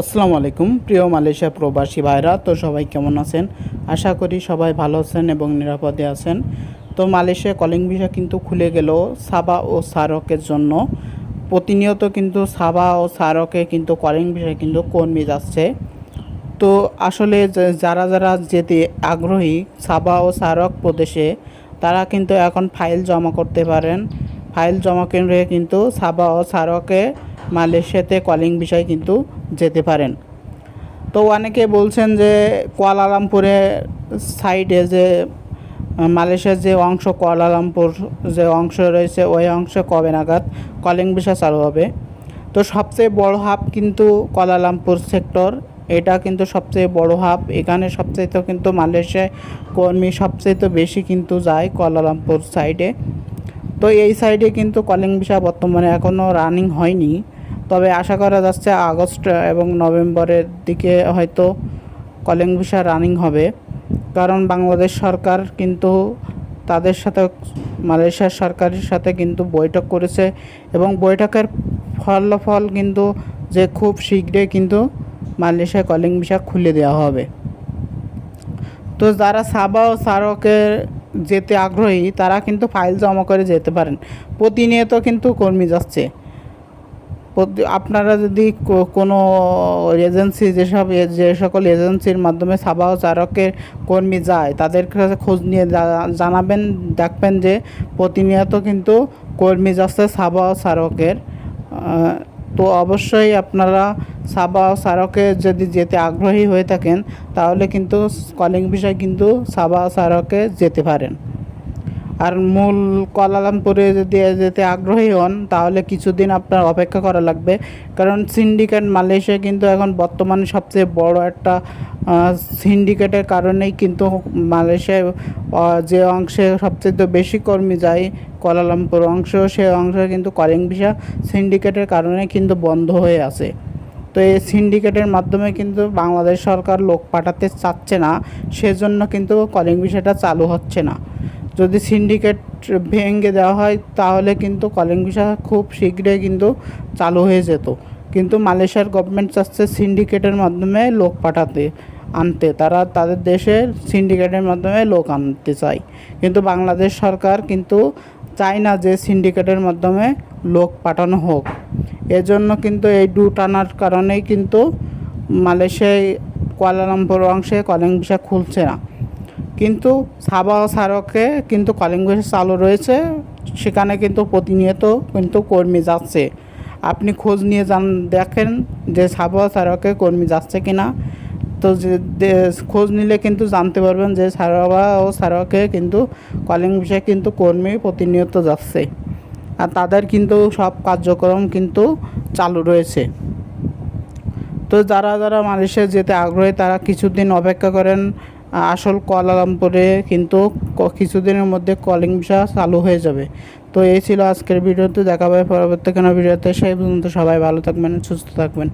আসসালামু আলাইকুম, প্রিয় মালয়েশিয়া প্রবাসী ভাইরা। তো সবাই কেমন আছেন? আশা করি সবাই ভালো আছেন এবং নিরাপদে আছেন। তো মালয়েশিয়া কলিং ভিসা কিন্তু খুলে গেল সাবা ও সারকের জন্য। প্রতিনিয়ত কিন্তু সাবা ও সারকে কিন্তু কলিং ভিসা কিন্তু কর্মী যাচ্ছে। তো আসলে যারা যারা যেতে আগ্রহী সাবা ও সারক প্রদেশে, তারা কিন্তু এখন ফাইল জমা করতে পারেন। ফাইল জমা কেন্দ্রে কিন্তু সাবা ও সারকে মালয়েশিয়াতে কলিং বিষয় কিন্তু যেতে পারেন। তো অনেকে বলছেন যে কুয়ালালামপুরে সাইডে যে, মালয়েশিয়ার যে অংশ, কুয়ালালামপুর যে অংশ রয়েছে, ওই অংশে কবে নাগাদ কলিং বিষয় চালু হবে। তো সবচেয়ে বড় হাব কিন্তু কুয়ালালামপুর সেক্টর এটা কিন্তু সবচেয়ে বড় হাব এখানে সবচেয়ে তো কিন্তু মালয়েশিয়ায় কর্মী সবচেয়ে তো বেশি কিন্তু যায় কুয়ালালামপুর সাইডে তো এই সাইডে কিন্তু কলিং ভিসা বর্তমানে এখনও রানিং হয়নি। তবে আশা করা যাচ্ছে আগস্ট এবং নভেম্বরের দিকে হয়তো কলিং ভিসা রানিং হবে। কারণ বাংলাদেশ সরকার কিন্তু তাদের সাথে, মালয়েশিয়ার সরকারের সাথে কিন্তু বৈঠক করেছে এবং বৈঠকের ফলাফল কিন্তু যে খুব শীঘ্রই কিন্তু মালয়েশিয়া কলিং ভিসা খুলে দেওয়া হবে। তো যারা সাবা ও সারকে যেতে আগ্রহী, তারা কিন্তু ফাইল জমা করে যেতে পারেন। প্রতিনিয়ত কিন্তু কর্মী যাচ্ছে। আপনারা যদি কোনো এজেন্সি যেসব যে সকল এজেন্সির মাধ্যমে সাবা ও চারকের কর্মী যায়, তাদের কাছে খোঁজ নিয়ে জানাবেন, দেখবেন যে প্রতিনিয়ত কিন্তু কর্মী যাচ্ছে সাবা ও চারকের। তো অবশ্যই আপনারা সাবা ও সারকে যদি যেতে আগ্রহী হয়ে থাকেন, তাহলে কিন্তু কলিং বিষয় কিন্তু সাবা ও সারকে যেতে পারেন। আর মূল কুয়ালালামপুরে যদি যেতে আগ্রহী হন, তাহলে কিছুদিন আপনার অপেক্ষা করা লাগবে। কারণ সিন্ডিকেট মালয়েশিয়া কিন্তু এখন বর্তমানে সবচেয়ে বড় একটা সিন্ডিকেটের কারণেই কিন্তু মালয়েশিয়ায় যে অংশে সবচেয়ে বেশি কর্মী যায় কুয়ালালামপুর অংশ, সে অংশে কিন্তু কলিং ভিসা সিন্ডিকেটের কারণে কিন্তু বন্ধ হয়ে আছে। তো এই সিন্ডিকেটের মাধ্যমে কিন্তু বাংলাদেশ সরকার লোক পাঠাতে চাচ্ছে না, সেজন্য কিন্তু কলিং ভিসাটা চালু হচ্ছে না। যদি সিন্ডিকেট ভেঙে দেওয়া হয়, তাহলে কিন্তু কলিং ভিসা খুব শীঘ্রই কিন্তু চালু হয়ে যেত। কিন্তু মালয়েশিয়ার গভর্নমেন্ট চাচ্ছে সিন্ডিকেটের মাধ্যমে লোক পাঠাতে, আনতে। তারা তাদের দেশে সিন্ডিকেটের মাধ্যমে লোক আনতে চায়। কিন্তু বাংলাদেশ সরকার কিন্তু চায় না যে সিন্ডিকেটের মাধ্যমে লোক পাঠানো হোক। এজন্য কিন্তু এই ডু টানার কারণেই কিন্তু মালয়েশিয়ায় কুয়ালালামপুর অংশে কলিং ভিসা খুলছে না। কিন্তু সাবা সারকে কিন্তু কলিং চালু রয়েছে। সেখানে কিন্তু প্রতিনিয়ত কিন্তু কর্মী যাচ্ছে। আপনি খোঁজ নিয়ে যান, দেখেন যে সাবা সারকে কর্মী যাচ্ছে কি না তো যে খোঁজ নিলে কিন্তু জানতে পারবেন যে সারাবা ও সারকে কিন্তু কলিং বিষয়ে কিন্তু কর্মী প্রতিনিয়ত যাচ্ছে। আর তাদের কিন্তু সব কার্যক্রম কিন্তু চালু রয়েছে। তো যারা যারা মালয়েশিয়া যেতে আগ্রহী, তারা কিছুদিন অপেক্ষা করেন। আসল কুয়ালালামপুরে কিন্তু কিছুদিনের মধ্যে কলিং ভিসা চালু হয়ে যাবে। তো এই ছিল আজকের ভিডিওতে, দেখা হবে পরবর্তী কোনো ভিডিওতে। সেই পর্যন্ত সবাই ভালো থাকবেন, সুস্থ থাকবেন।